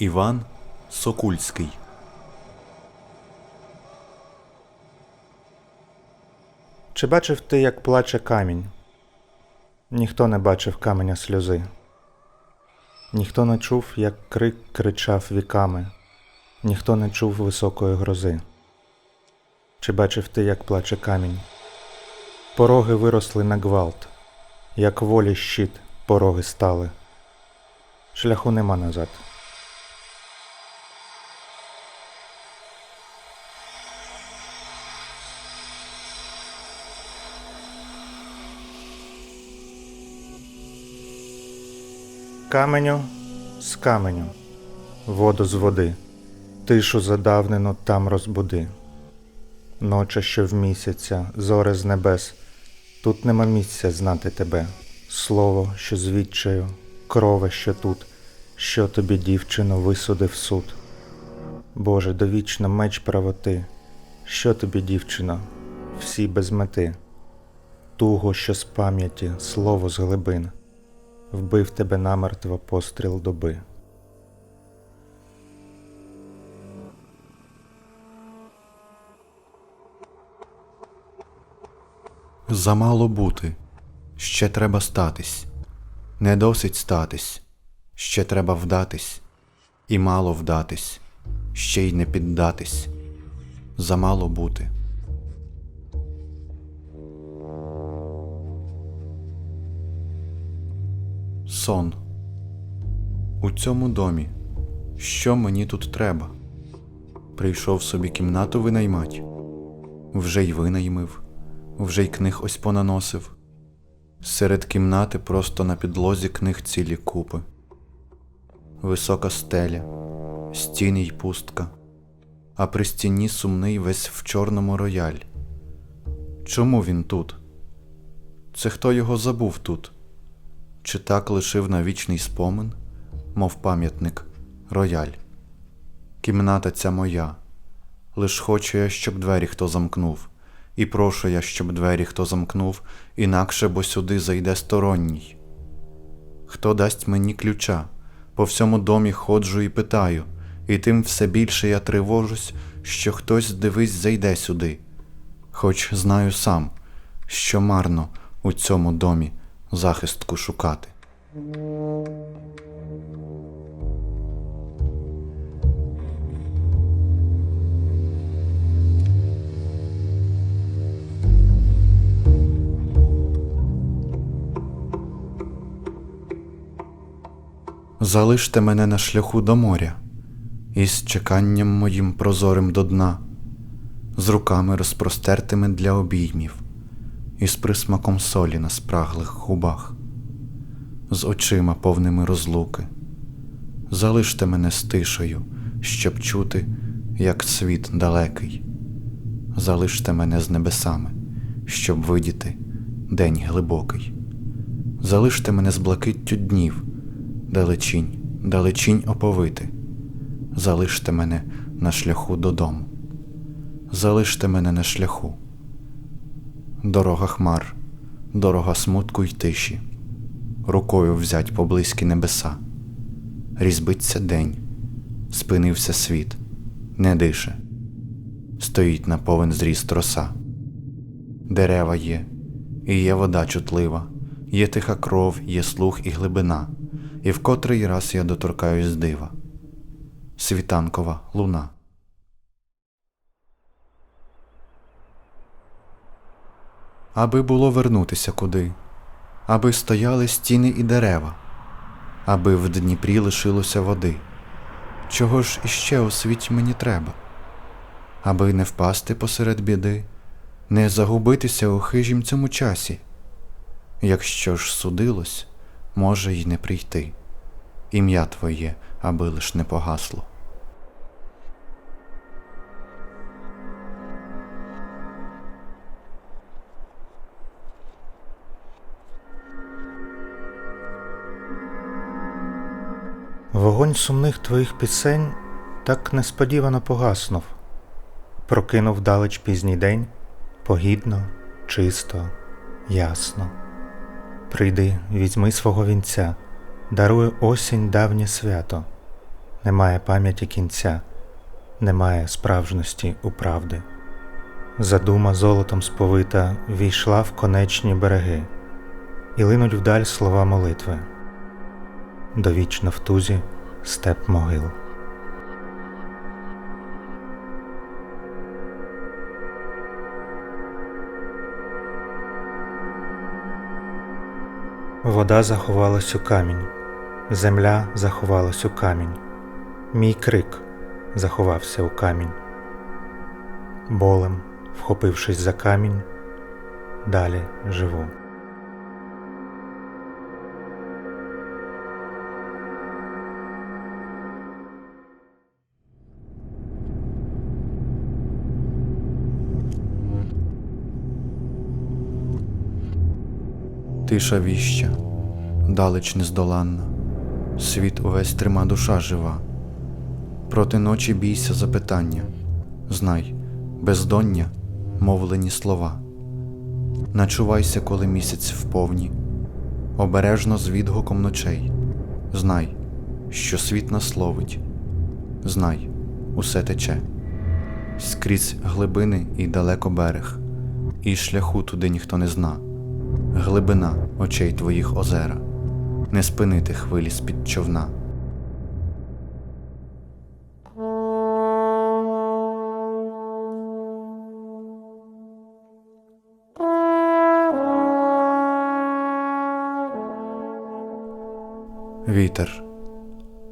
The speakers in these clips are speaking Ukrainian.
Іван Сокульський. Чи бачив ти, як плаче камінь? Ніхто не бачив каменя сльози. Ніхто не чув, як крик кричав віками, ніхто не чув високої грози. Чи бачив ти, як плаче камінь? Пороги виросли на гвалт, як волі щит пороги стали. Шляху нема назад. Каменю з каменю, воду з води, тишу задавнену там розбуди. Ноча, що в місяця, зори з небес, тут нема місця знати тебе, слово, що звідчаю, крове, що тут, що тобі, дівчино, висудив суд. Боже, довічно меч правоти, що тобі, дівчино, всі без мети, туго, що з пам'яті, слово з глибин вбив тебе намертво постріл доби. Замало бути, ще треба статись, не досить статись, ще треба вдатись, і мало вдатись, ще й не піддатись. Замало бути. Сон. У цьому домі. Що мені тут треба? Прийшов собі кімнату винаймать, вже й винаймив, вже й книг ось понаносив. Серед кімнати просто на підлозі книг цілі купи. Висока стеля, стіни й пустка, а при стіні сумний весь в чорному рояль. Чому він тут? Це хто його забув тут? Чи так лишив на вічний спомин, мов пам'ятник, рояль? Кімната ця моя, лиш хочу я, щоб двері хто замкнув, і прошу я, щоб двері хто замкнув, інакше бо сюди зайде сторонній. Хто дасть мені ключа? По всьому домі ходжу і питаю, і тим все більше я тривожусь, що хтось дивись зайде сюди, хоч знаю сам, що марно у цьому домі захистку шукати. Залиште мене на шляху до моря, із чеканням моїм прозорим до дна, з руками розпростертими для обіймів, і з присмаком солі на спраглих губах, з очима повними розлуки. Залиште мене з тишею, щоб чути, як світ далекий. Залиште мене з небесами, щоб видіти день глибокий. Залиште мене з блакиттю днів, далечінь, далечінь оповити. Залиште мене на шляху додому. Залиште мене на шляху. Дорога хмар, дорога смутку й тиші, рукою взять поблизькі небеса. Різбиться день, спинився світ, не дише, стоїть на повен зріст роса. Дерева є, і є вода чутлива, є тиха кров, є слух і глибина, і в котрий раз я доторкаюсь дива. Світанкова луна. Аби було вернутися куди, аби стояли стіни і дерева, аби в Дніпрі лишилося води. Чого ж іще у світі мені треба? Аби не впасти посеред біди, не загубитися у хижім цьому часі. Якщо ж судилось, може й не прийти. Ім'я твоє, аби лиш не погасло. Вогонь сумних твоїх пісень так несподівано погаснув, прокинув далеч пізній день, погідно, чисто, ясно. Прийди, візьми свого вінця, дарує осінь давнє свято, немає пам'яті кінця, немає справжності у правди. Задума золотом сповита війшла в конечні береги, і линуть вдаль слова молитви. Довічно в тузі степ могил. Вода заховалась у камінь, земля заховалась у камінь, мій крик заховався у камінь. Болем, вхопившись за камінь, далі живу. Тиша віща, далеч нездоланна, світ увесь трима душа жива. Проти ночі бійся запитання, знай, бездоння, мовлені слова. Начувайся, коли місяць вповні, обережно з відгуком ночей. Знай, що світ нас ловить, знай, усе тече, скрізь глибини і далеко берег, і шляху туди ніхто не зна глибина очей твоїх озера, не спинити хвилі з-під човна. Вітер,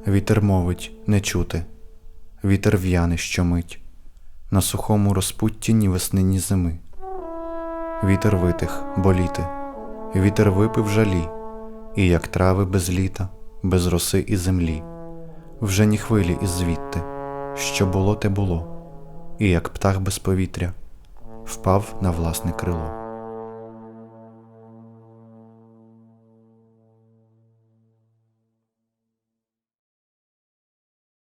вітер мовить не чути, вітер в'яне щомить, на сухому розпутті ні весни, ні зими. Вітер витих, боліти, вітер випив жалі, і як трави без літа, без роси і землі, вже ні хвилі із звідти, що було, те було, і як птах без повітря, впав на власне крило.